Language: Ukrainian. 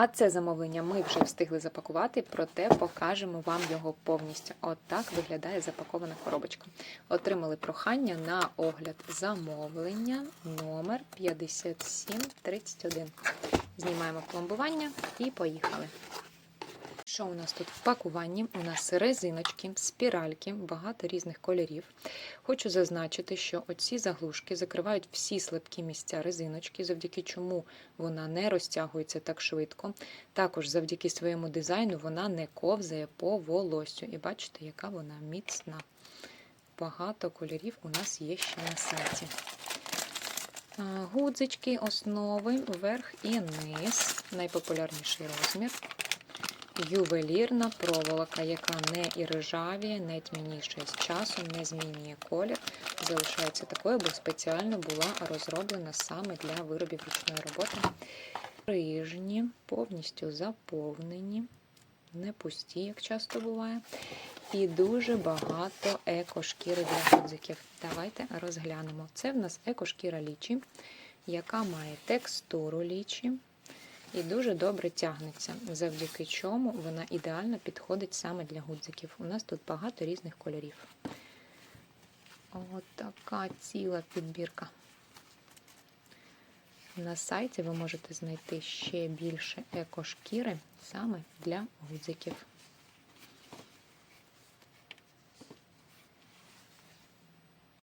А це замовлення ми вже встигли запакувати, проте покажемо вам його повністю. От так виглядає запакована коробочка. Отримали прохання на огляд замовлення номер 5731. Знімаємо пломбування і поїхали. Що у нас тут в пакуванні? У нас резиночки, спіральки, багато різних кольорів. Хочу зазначити, що оці заглушки закривають всі слабкі місця резиночки, завдяки чому вона не розтягується так швидко. Також завдяки своєму дизайну вона не ковзає по волосю. І бачите, яка вона міцна. Багато кольорів у нас є ще на сайті. Гудзички, основи, верх і низ. Найпопулярніший розмір ювелірна проволока, яка не іржавіє, не тьмянішає з часом, не змінює колір. Залишається такою, бо спеціально була розроблена саме для виробів ручної роботи. Рижні, повністю заповнені, не пусті, як часто буває. І дуже багато екошкіри для гудзиків. Давайте розглянемо. Це в нас екошкіра лічі, яка має текстуру лічі і дуже добре тягнеться, завдяки чому вона ідеально підходить саме для гудзиків. У нас тут багато різних кольорів. От така ціла підбірка. На сайті ви можете знайти ще більше екошкіри саме для гудзиків.